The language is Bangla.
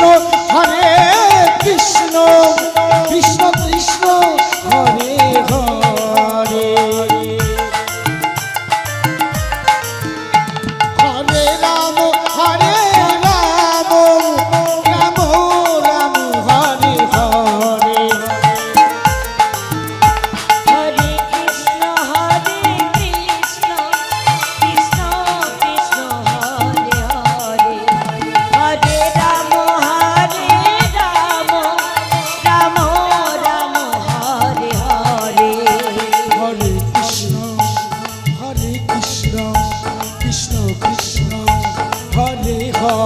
너